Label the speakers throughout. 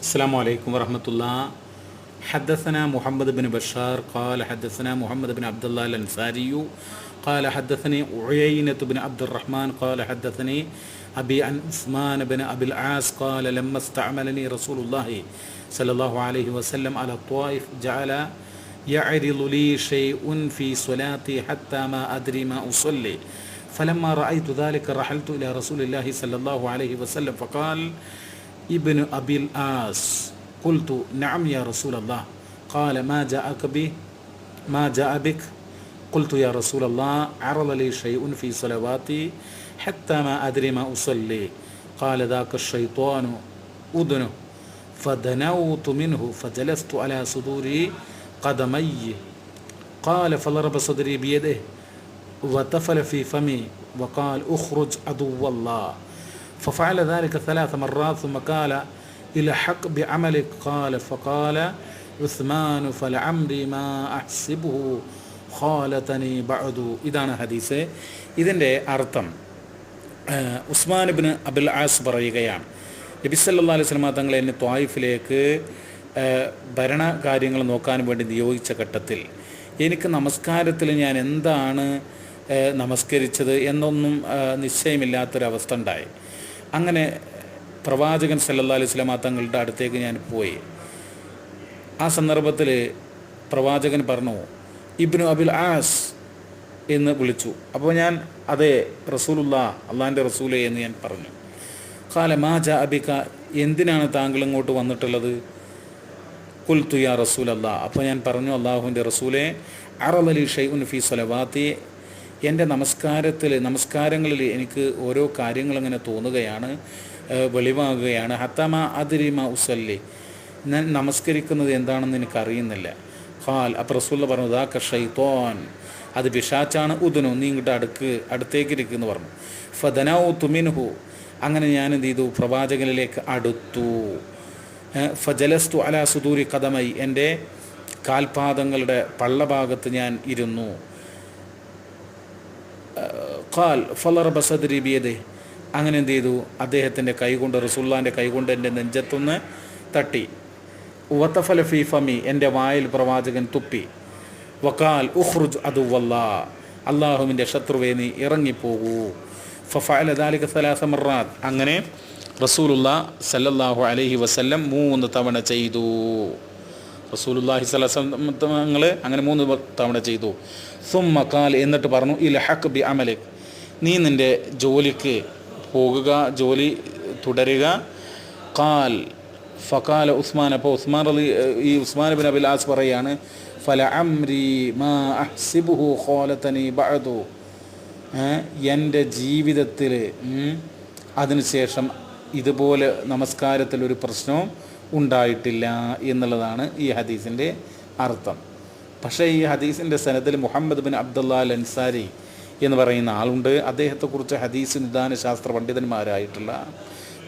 Speaker 1: السلام عليكم ورحمة الله. حدثنا محمد بن بشار قال حدثنا محمد بن عبد الله الأنصاري قال حدثني عيينة بن عبد الرحمن قال حدثني أبي عن عثمان بن أبي العاص قال لما استعملني رسول الله صلى الله عليه وسلم على الطائف جعل يعرض لي شيء في صلاتي حتى ما أدري ما أصلي. فلما رأيت ذلك رحلت إلى رسول الله صلى الله عليه وسلم فقال ابن أبي الآس قلت نعم يا رسول الله قال ما جاءك به ما جاء بك قلت يا رسول الله عرض لي شيء في صلواتي حتى ما أدري ما أصلي قال ذاك الشيطان أذنه فدنوت منه فجلست على صدور قدمي قال فضرب صدري بيده وتفل في فمي وقال اخرج عدو الله ففعل ذلك ثلاث مرات ثم قال الحق بعملك قال فقال عثمان فلعمري ما أحسبه خالتني بعد ഇതാണ് ഹദീസ് ഇതിൻ്റെ അർത്ഥം ഉസ്മാൻ ഇബ്ന് അബുൽ ആസ് പറയുകയാണ് നബി സല്ലല്ലാഹു അലൈഹി വസല്ലം തങ്ങൾ എന്നെ ത്വായിഫിലേക്ക് ഭരണ കാര്യങ്ങൾ നോക്കാൻ വേണ്ടി നിയോഗിച്ച ഘട്ടത്തിൽ എനിക്ക് നമസ്കാരത്തിൽ ഞാൻ എന്താണ് നമസ്കരിച്ചത് എന്നൊന്നും നിശ്ചയമില്ലാത്തൊരവസ്ഥ ഉണ്ടായി അങ്ങനെ പ്രവാചകൻ സല്ലല്ലാഹു അലൈഹി സ്വലാമ തങ്ങളുടെ അടുത്തേക്ക് ഞാൻ പോയി. ആ സന്ദർഭത്തിൽ പ്രവാചകൻ പറഞ്ഞു ഇബ്നു അബിൽ ആസ് എന്ന് വിളിച്ചു. അപ്പോൾ ഞാൻ അതെ റസൂലുള്ള അള്ളാന്റെ റസൂലെ എന്ന് ഞാൻ പറഞ്ഞു. കാല മാ ജ അബിക എന്തിനാണ് താങ്കൾ ഇങ്ങോട്ട് വന്നിട്ടുള്ളത്? കുൽത്തു യാ റസൂൽ അല്ലാ അപ്പോൾ ഞാൻ പറഞ്ഞു അള്ളാഹുവിന്റെ റസൂലെ അറലലി ഷൈഉൻ ഫി സലവാത്തി എന്റെ നമസ്കാരത്തിൽ നമസ്കാരങ്ങളിൽ എനിക്ക് ഓരോ കാര്യങ്ങളിങ്ങനെ തോന്നുകയാണ് വെളിവാകുകയാണ്. ഹത്തമ അതിരിമ ഉസല്ലി. ഞാൻ നമസ്കരിക്കുന്നത് എന്താണെന്ന് എനിക്കറിയുന്നില്ല. ഹാൽ അപ്പോൾ റസൂല്ല പറഞ്ഞു ദാ ഷൈത്തോൻ. അത് വിഷാച്ചാണ് ഉദനു നീ ഇങ്ങോട്ട് അടുക്ക് അടുത്തേക്ക് ഇരിക്കുന്നു പറഞ്ഞു. ഫദനൗ തുമിൻഹു അങ്ങനെ ഞാൻ എന്ത് ചെയ്തു? പ്രവാചകനിലേക്ക് അടുത്തു. ഫജലസ്തു അല സുദൂരി കഥമായി എന്റെ കാൽപാദങ്ങളുടെ പള്ളഭാഗത്ത് ഞാൻ ഇരുന്നു. ഖാൽ ഫലറബ സദരി ബിയതെ അങ്ങനെ എന്ത് ചെയ്തു? അദ്ദേഹത്തിന്റെ കൈകൊണ്ട് റസുല്ലാന്റെ കൈകൊണ്ട് എന്റെ നെഞ്ചത്തുനിന്ന് തട്ടി. വത്തഫല ഫി ഫമി എന്റെ വായിൽ പ്രവാചകൻ തുപ്പി. വക്കാൽ ഉഹ്റുജ് അതുവല്ല അള്ളാഹുവിന്റെ ശത്രുവേ നീ ഇറങ്ങിപ്പോകൂ. ഫഫഅല ദാലിക അങ്ങനെ റസൂലുള്ള സല്ലല്ലാഹു അലഹി വസല്ലം മൂന്ന് തവണ ചെയ്തു. റസൂലുല്ലാഹി സ്വലങ്ങൾ അങ്ങനെ മൂന്ന് തവണ ചെയ്തു. സും കാൽ എന്നിട്ട് പറഞ്ഞു ഇൽ ഹക്ക് ബി അമലിക്. നീ നിന്റെ ജോലിക്ക് പോകുക ജോലി തുടരുക. കാൽ ഫക്കാല ഉസ്മാൻ അപ്പോൾ ഉസ്മാൻ അലി ഈ ഉസ്മാൻ ബിൻ അബിൽ ആസ് പറയാണ് ഫല അംരി മാ അഹ്സിബുഹു ഖോലത്തനി എന്റെ ജീവിതത്തിൽ അതിനുശേഷം ഇതുപോലെ നമസ്കാരത്തിൽ ഒരു പ്രശ്നവും ഉണ്ടായിട്ടില്ല എന്നുള്ളതാണ് ഈ ഹദീസിന്റെ അർത്ഥം. പക്ഷേ ഈ ഹദീസിന്റെ സനത്തിൽ മുഹമ്മദ് ബിൻ അബ്ദുള്ള അൻസാരി എന്ന് പറയുന്ന ആളുണ്ട്. അദ്ദേഹത്തെക്കുറിച്ച് ഹദീസ് നിദാന ശാസ്ത്ര പണ്ഡിതന്മാരായിട്ടുള്ള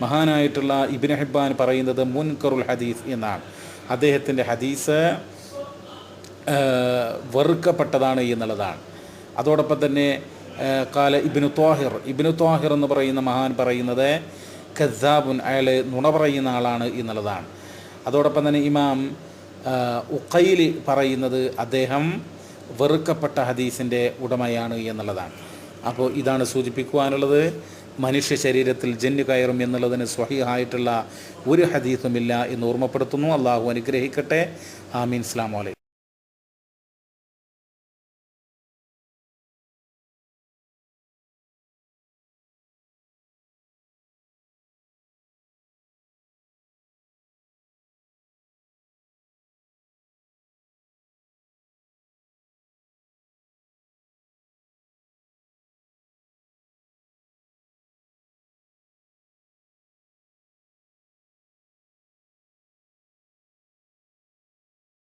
Speaker 1: മഹാനായിട്ടുള്ള ഇബിൻ ഹിബാൻ പറയുന്നത് മുൻകറുൽ ഹദീസ് എന്നാണ്. അദ്ദേഹത്തിന്റെ ഹദീസ് വെറുക്കപ്പെട്ടതാണ് എന്നുള്ളതാണ്. അതോടൊപ്പം തന്നെ കാല ഇബിനു ത്വാഹിർ. ഇബിനു ത്വാഹിർ എന്ന് പറയുന്ന മഹാൻ പറയുന്നത് ഖസാബുൻ അയാൾ നുണ പറയുന്ന ആളാണ് എന്നുള്ളതാണ്. അതോടൊപ്പം തന്നെ ഇമാം ഉഖൈലി പറയുന്നത് അദ്ദേഹം വെറുക്കപ്പെട്ട ഹദീസിന്റെ ഉടമയാണ് എന്നുള്ളതാണ്. അപ്പോൾ ഇതാണ് സൂചിപ്പിക്കുവാനുള്ളത്. മനുഷ്യ ശരീരത്തിൽ ജന്നു കയറും എന്നുള്ളതിന് സ്വഹിഹായിട്ടുള്ള ഒരു ഹദീസുമില്ല എന്ന് ഓർമ്മപ്പെടുത്തുന്നു. അള്ളാഹു അനുഗ്രഹിക്കട്ടെ. ആമീൻ. ഇസ്ലാം വലൈക്കും